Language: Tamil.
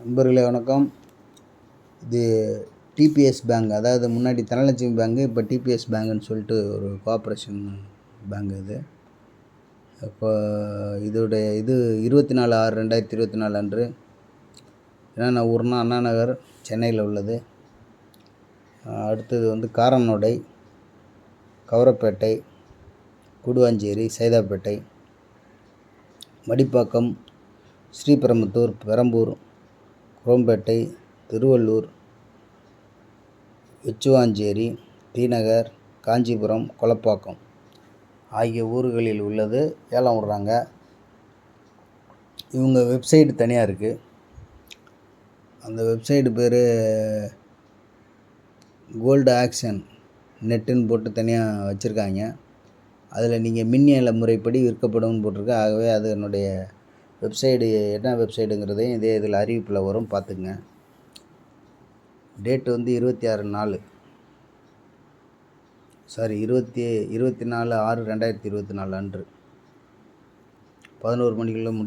நண்பர்களே வணக்கம். இது டிபிஎஸ் பேங்க் அதாவது முன்னாடி தனலட்சுமி பேங்கு இப்போ டிபிஎஸ் பேங்குன்னு சொல்லிட்டு ஒரு கோஆப்ரேஷன் பேங்க் இது. இப்போ இதோடைய இது இருபத்தி நாலு ஆறு ரெண்டாயிரத்தி இருபத்தி நாலு அன்று என்னென்ன ஊர்னா அண்ணா நகர் சென்னையில் உள்ளது. அடுத்தது வந்து காரனோடை கவரப்பேட்டை குடுவாஞ்சேரி சைதாப்பேட்டை மடிப்பாக்கம் ஸ்ரீபெரும்புத்தூர் பெரம்பூர் குரோம்பேட்டை திருவள்ளூர் வெச்சுவாஞ்சேரி தீநகர் காஞ்சிபுரம் கொளப்பாக்கம் ஆகிய ஊர்களில் உள்ளது. ஏலம் விடுறாங்க. இவங்க வெப்சைட் தனியாக இருக்குது அந்த வெப்சைட்டு பேர் கோல்டு ஆக்ஷன் நெட்டுன்னு போட்டு தனியாக வச்சுருக்காங்க. அதில் நீங்கள் மின்னியல முறைப்படி விற்கப்படும்னு போட்டிருக்கு. ஆகவே அது என்னுடைய வெப்சைடு என்ன வெப்சைடுங்கிறதையும் இதே இதில் அறிவிப்பில் வரும். பார்த்துங்க டேட்டு வந்து இருபத்தி ஆறு நாலு. சாரி இருபத்தி இருபத்தி நாலு ஆறு ரெண்டாயிரத்தி இருபத்தி நாலு அன்று. பதினோரு மணிக்குள்ளே முடி